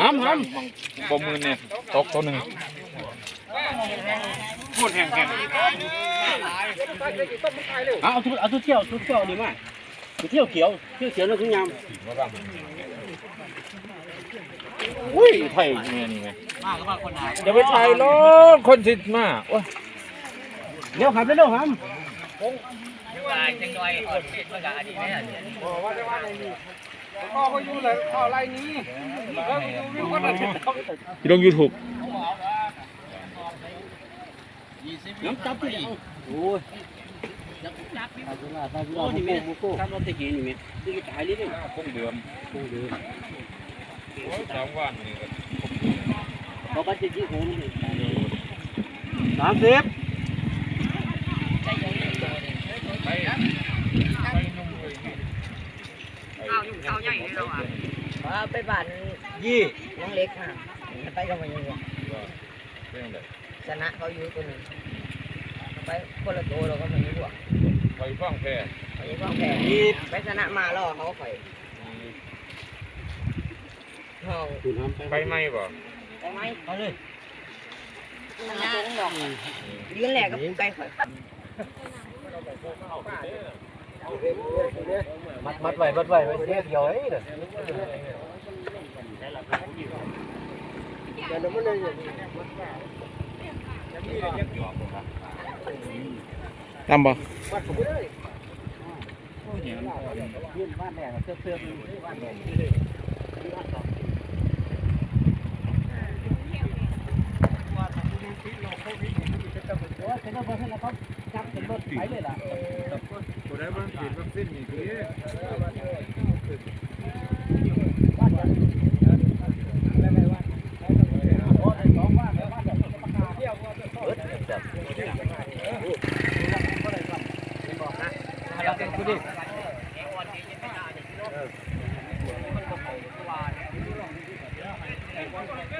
หำหปมมือเนี่ยตกตัวหนึ่งำเอาเอาทุเอาทุเที่ยวทุเที่ยวดีมากทุเที่ยวเขียวเที่ยวเขียวแล้วทุกยาม อุ้ยไทยเนี่ยนี่ไงเดี๋ยวไปถ่ายโอ้คนสิมาโอ้ยเดี๋ยวครับเดี๋ยวครับที่ลงยูทูบน้ำจับที่เอาโอ้ย โอ้นี่แม่ครับรถตะกี้นี่แม่ที่ขายนี่เนี่ยคงเดิมคงเดิมสามวันนี่ก็เขาก็จะยี่หูนี่สามสิบว่าไปบ้านยี่น้องเล็กค่ะไปกับมันยังไงเรื่องชนะเขาอยู่ตัวนึง ไปคนละตัวเราก็มันอยู่หัวไปฟังแพ้ไปยังว่าแพ้ยี่ไปชนะมาแล้วเขาไปห้องคุณทำไปไปไหมบ่ไปไหมเอาเลยชนะตัวดอกยืนแหลกกับไก่ข่อยมัดมัดไว้มัดไว้ไว้เสียเดียวไอ้เด้อตามบ่ยื่นบ้านแดงเสื้อเสื้อบ้าน แดงจับเป็นรถไปเลยล่ะผู้ใดบ้านฉีดวัคซีนนี่ คือเ